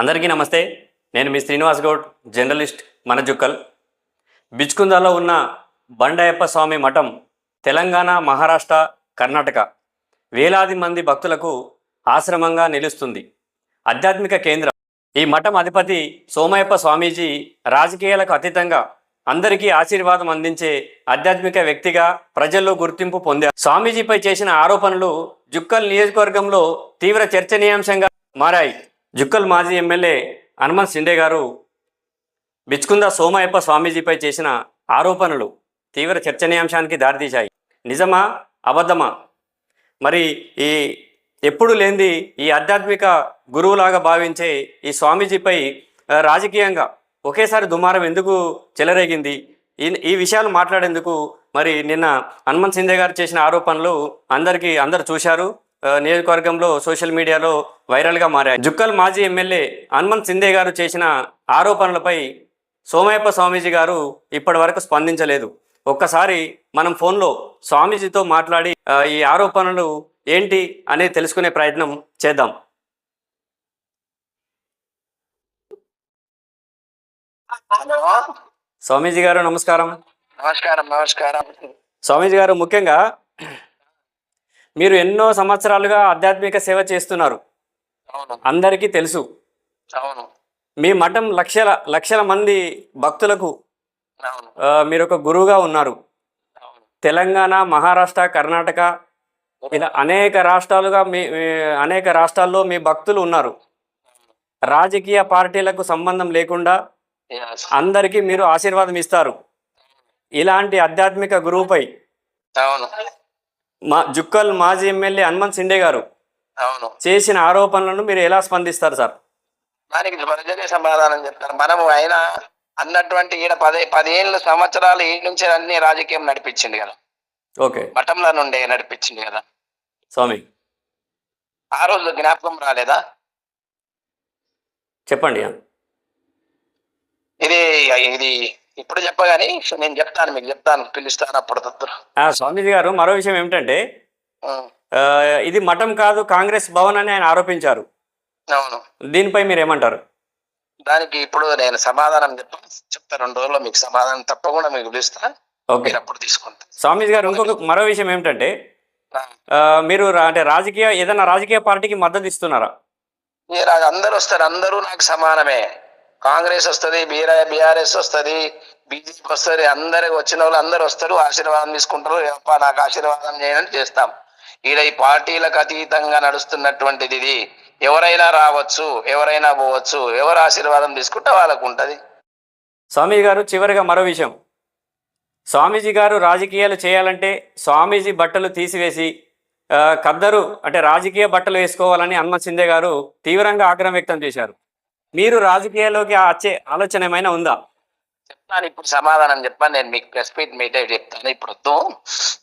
అందరికీ నమస్తే. నేను మీ శ్రీనివాస్ గౌడ్ జర్నలిస్ట్ మన జుక్కల్ బిచ్కుందాలో ఉన్న బండయప్ప స్వామి మఠం తెలంగాణ మహారాష్ట్ర కర్ణాటక వేలాది మంది భక్తులకు ఆశ్రమంగా నిలుస్తుంది. ఆధ్యాత్మిక కేంద్రం. ఈ మఠం అధిపతి సోమయప్ప స్వామీజీ రాజకీయాలకు అతీతంగా అందరికీ ఆశీర్వాదం అందించే ఆధ్యాత్మిక వ్యక్తిగా ప్రజల్లో గుర్తింపు పొందారు. స్వామీజీపై చేసిన ఆరోపణలు జుక్కల్ నియోజకవర్గంలో తీవ్ర చర్చనీయాంశంగా మారాయి. జుక్కల్ మాజీ ఎమ్మెల్యే హనుమంత్ సిండే గారు బిచ్చుకుంద సోమయప్ప స్వామీజీపై చేసిన ఆరోపణలు తీవ్ర చర్చనీయాంశానికి దారితీశాయి. నిజమా? అబద్ధమా? మరి ఈ ఎప్పుడు లేనిది ఈ ఆధ్యాత్మిక గురువులాగా భావించే ఈ స్వామీజీపై రాజకీయంగా ఒకేసారి దుమారం ఎందుకు చెలరేగింది? ఈ ఈ విషయాలు మాట్లాడేందుకు మరి నిన్న హనుమంత్ సిందే గారు చేసిన ఆరోపణలు అందరికీ అందరు చూశారు. నియోజకవర్గంలో సోషల్ మీడియాలో వైరల్గా మారాయి. జుక్కల్ మాజీ ఎమ్మెల్యే హనుమంత్ సిందే గారు చేసిన ఆరోపణలపై సోమయప్ప స్వామీజీ గారు ఇప్పటి వరకు స్పందించలేదు. ఒక్కసారి మనం ఫోన్లో స్వామీజీతో మాట్లాడి ఈ ఆరోపణలు ఏంటి అనేది తెలుసుకునే ప్రయత్నం చేద్దాం. స్వామీజీ గారు నమస్కారం. నమస్కారం నమస్కారం. స్వామీజీ గారు ముఖ్యంగా మీరు ఎన్నో సంవత్సరాలుగా ఆధ్యాత్మిక సేవ చేస్తున్నారు. అందరికీ తెలుసు. మీ మఠం లక్షల లక్షల మంది భక్తులకు మీరు ఒక గురువుగా ఉన్నారు. తెలంగాణ మహారాష్ట్ర కర్ణాటక ఇలా అనేక రాష్ట్రాలుగా మీ అనేక రాష్ట్రాల్లో మీ భక్తులు ఉన్నారు. రాజకీయ పార్టీలకు సంబంధం లేకుండా. అందరికీ మీరు ఆశీర్వాదం ఇస్తారు. ఇలాంటి ఆధ్యాత్మిక గురువుపై మా జుక్కల్ మాజీ ఎమ్మెల్యే హనుమంత్ సిండే గారు అవును. చేసిన ఆరోపణలను మీరు ఎలా స్పందిస్తారు సార్? దానికి ప్రజలే సమాధానం చెప్తారు మనము ఆయన అన్నటువంటి ఈడ పదే పదేళ్ళు సంవత్సరాలు ఈ నుంచి అన్ని రాజకీయం నడిపించింది కదా. ఓకే. మఠంలో నుండే నడిపించింది కదా. స్వామి. ఆ రోజు జ్ఞాపకం రాలేదా? చెప్పండి ఇది ఇది ఇప్పుడు చెప్పగాని నేను చెప్తాను మీకు చెప్తాను పిలుస్తాను అప్పుడు స్వామీజీ గారు మరో విషయం ఏమిటంటే ఇది మఠం కాదు కాంగ్రెస్ భవన్ అని ఆయన ఆరోపించారు. అవును. దీనిపై మీరు ఏమంటారు? దానికి ఇప్పుడు నేను సమాధానం చెప్ప చెప్తా రెండు రోజుల్లో మీకు సమాధానం తప్పకుండా మీకు పిలుస్తా ఓకే. అప్పుడు తీసుకుంటా. స్వామీజీ గారు ఇంకొక మరో విషయం ఏమిటంటే మీరు అంటే రాజకీయ ఏదైనా రాజకీయ పార్టీకి మద్దతు ఇస్తున్నారా? అందరూ వస్తారు అందరూ నాకు సమానమే. కాంగ్రెస్ వస్తుంది బీఆర్ బీఆర్ఎస్ వస్తుంది బీజేపీ వస్తుంది అందరికి వచ్చిన వాళ్ళు అందరు వస్తారు ఆశీర్వాదం తీసుకుంటారు "ఏప్పా, నాకు ఆశీర్వాదం చేయని చేస్తాం. ఈడ ఈ పార్టీలకు అతీతంగా నడుస్తున్నటువంటిది ఇది. ఎవరైనా రావచ్చు ఎవరైనా పోవచ్చు ఎవరు ఆశీర్వాదం తీసుకుంటే వాళ్ళకు ఉంటుంది. స్వామీజీ గారు చివరిగా మరో విషయం. స్వామీజీ గారు రాజకీయాలు చేయాలంటే స్వామీజీ బట్టలు తీసివేసి కద్దరు అంటే రాజకీయ బట్టలు వేసుకోవాలని హనుమంత్ సిందే గారు తీవ్రంగా ఆగ్రహం వ్యక్తం చేశారు. మీరు రాజకీయాల్లోకి వచ్చే ఆలోచన ఏమైనా ఉందా చెప్తాను ఇప్పుడు సమాధానం చెప్పాను నేను మీకు ప్రెస్ మీట్ మీట్ చెప్తాను ఇప్పుడు వద్దు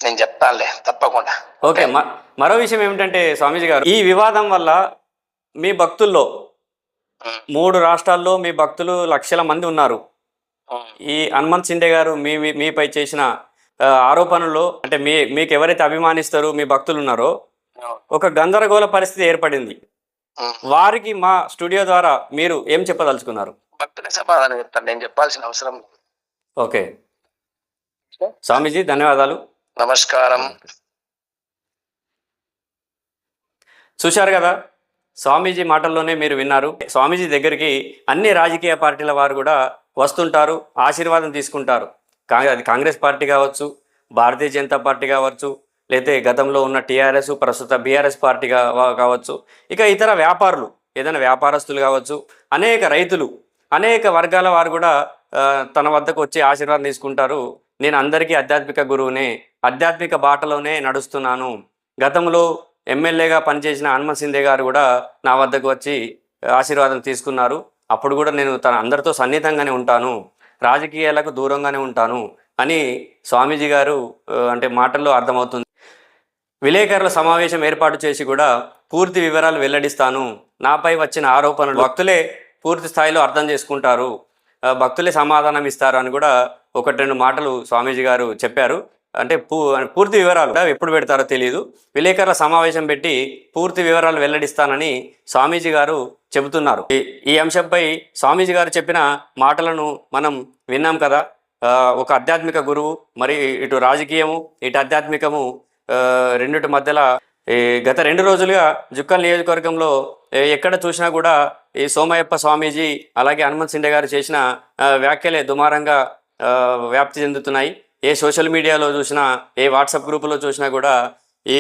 నేను చెప్తానులే తప్పకుండా ఓకే మరో విషయం ఏమిటంటే స్వామీజీ గారు ఈ వివాదం వల్ల మీ భక్తుల్లో. మూడు రాష్ట్రాల్లో మీ భక్తులు లక్షల మంది ఉన్నారు. ఈ హనుమంత్ సిండే గారు మీ మీపై చేసిన ఆ, ఆరోపణల్లో అంటే మీ మీకు ఎవరైతే అభిమానిస్తారో మీ భక్తులు ఉన్నారో. ఒక గందరగోళ పరిస్థితి ఏర్పడింది. వారికి మా స్టూడియో ద్వారా మీరు ఏం చెప్పదలుచుకున్నారు? భక్తులే సమాధానం చెప్తాను నేను చెప్పాల్సిన అవసరం. ఓకే. స్వామీజీ ధన్యవాదాలు. నమస్కారం. చూశారు కదా స్వామీజీ మాటల్లోనే మీరు విన్నారు. స్వామీజీ దగ్గరికి అన్ని రాజకీయ పార్టీల వారు కూడా వస్తుంటారు ఆశీర్వాదం తీసుకుంటారు. అది కాంగ్రెస్ పార్టీ కావచ్చు భారతీయ జనతా పార్టీ కావచ్చు లేతే గతంలో ఉన్న టీఆర్ఎస్ ప్రస్తుత బీఆర్ఎస్ పార్టీగా కావచ్చు. ఇక ఇతర వ్యాపారులు ఏదైనా వ్యాపారస్తులు కావచ్చు అనేక రైతులు అనేక వర్గాల వారు కూడా తన వద్దకు వచ్చి ఆశీర్వాదం తీసుకుంటారు. నేను అందరికీ ఆధ్యాత్మిక గురువునే ఆధ్యాత్మిక బాటలోనే నడుస్తున్నాను. గతంలో ఎమ్మెల్యేగా పనిచేసిన హనుమ సింధే గారు కూడా నా వద్దకు వచ్చి ఆశీర్వాదం తీసుకున్నారు. అప్పుడు కూడా నేను తన అందరితో సన్నిహితంగానే ఉంటాను. రాజకీయాలకు దూరంగానే ఉంటాను అని స్వామీజీ గారు అంటే మాటల్లో అర్థమవుతుంది. విలేకరుల సమావేశం ఏర్పాటు చేసి కూడా పూర్తి వివరాలు వెల్లడిస్తాను. నాపై వచ్చిన ఆరోపణలు భక్తులే పూర్తి స్థాయిలో అర్థం చేసుకుంటారు. భక్తులే సమాధానం ఇస్తారు అని కూడా ఒకటి రెండు మాటలు స్వామీజీ గారు చెప్పారు. అంటే పూ పూర్తి వివరాలు ఎప్పుడు పెడతారో తెలియదు విలేకరుల సమావేశం పెట్టి పూర్తి వివరాలు వెల్లడిస్తానని స్వామీజీ గారు చెబుతున్నారు. ఈ- ఈ అంశంపై స్వామీజీ గారు చెప్పిన మాటలను మనం విన్నాం కదా. ఒక ఆధ్యాత్మిక గురువు మరి ఇటు రాజకీయము ఇటు ఆధ్యాత్మికము రెండిటి మధ్యలో ఈ గత రెండు రోజులుగా జుక్కల్ నియోజకవర్గంలో ఎక్కడ చూసినా కూడా ఈ సోమయ్యప్ప స్వామీజీ అలాగే హనుమంత్ సిండే గారు చేసిన వ్యాఖ్యలే దుమారంగా వ్యాప్తి చెందుతున్నాయి. ఏ సోషల్ మీడియాలో చూసినా ఏ వాట్సాప్ గ్రూపులో చూసినా కూడా ఈ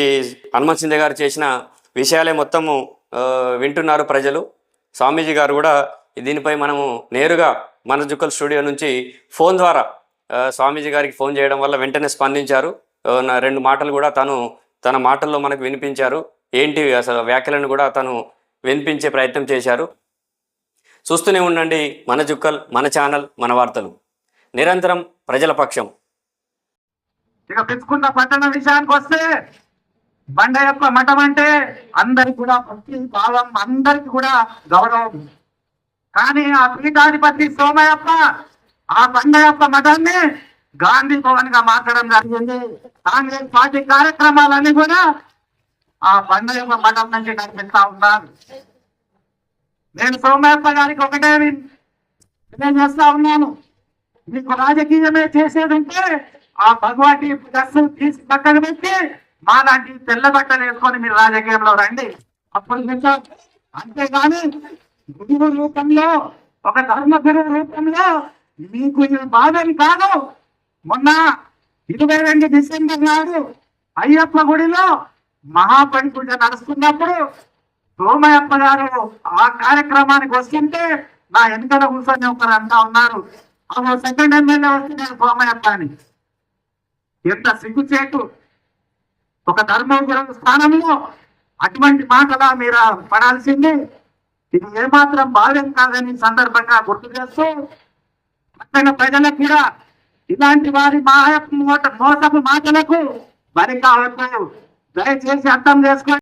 హనుమంత్ సిండే గారు చేసిన విషయాలే మొత్తము వింటున్నారు ప్రజలు. స్వామీజీ గారు కూడా దీనిపై మనము నేరుగా మన జుక్కల్ స్టూడియో నుంచి ఫోన్ ద్వారా స్వామీజీ గారికి ఫోన్ చేయడం వల్ల వెంటనే స్పందించారు. రెండు మాటలు కూడా తను తన మాటల్లో మనకు వినిపించారు. ఏంటి అసలు వ్యాఖ్యలను కూడా తను వినిపించే ప్రయత్నం చేశారు. చూస్తూనే ఉండండి మన జుక్కల్ మన ఛానల్ మన వార్తలు. నిరంతరం ప్రజల పక్షం. ఇక పిచ్చుకున్న పట్టణ విషయానికి వస్తే బండ యొక్క మఠం అంటే అందరికి కూడా భక్తి భావం అందరికి కూడా గౌరవం. కానీ ఆ పీఠాధిపతి సోమయప్ప ఆ బండ యొక్క మఠాన్ని గాంధీ భవన్గా మార్చడం జరిగింది. కాంగ్రెస్ పార్టీ కార్యక్రమాలన్నీ కూడా ఆ బండ యొక్క మఠం నుంచి కనిపిస్తా ఉన్నారు. నేను సోమయప్ప గారికి ఒకటే నేను చేస్తా ఉన్నాను. మీకు రాజకీయమే చేసేది ఉంటే ఆ భగవతి డ్రెస్ తీసి పక్కన పెట్టి మాలాంటి తెల్ల బట్టలు వేసుకొని మీరు రాజకీయంలో రండి. అప్పుడు వింటాం. అంతేగాని గురువు రూపంలో ఒక ధర్మగురు రూపంలో మీకు ఇది బాధని కాదు. మొన్న ఇరవై రెండు డిసెంబర్ నాడు అయ్యప్ప గుడిలో మహాపరిపూజ నడుస్తున్నప్పుడు సోమయప్ప గారు ఆ కార్యక్రమానికి వస్తుంటే నా వెనుకల కూర్చొని ఒకరు అంతా ఉన్నారు. ఆ సెకండ్ ఎమ్మెల్యే నేను సోమయప్ప అని. ఎంత సిగ్గుచేటు ఒక ధర్మగురు స్థానంలో అటువంటి మాటలా మీరు పడాల్సింది. ఇది ఏమాత్రం భావ్యం కాదని సందర్భంగా గుర్తు చేస్తూ అక్కడ ప్రజలకు కూడా ఇలాంటి వారి మాయ మోసపు మాటలకు మరి కావట్లేదు దయచేసి అర్థం చేసుకోండి.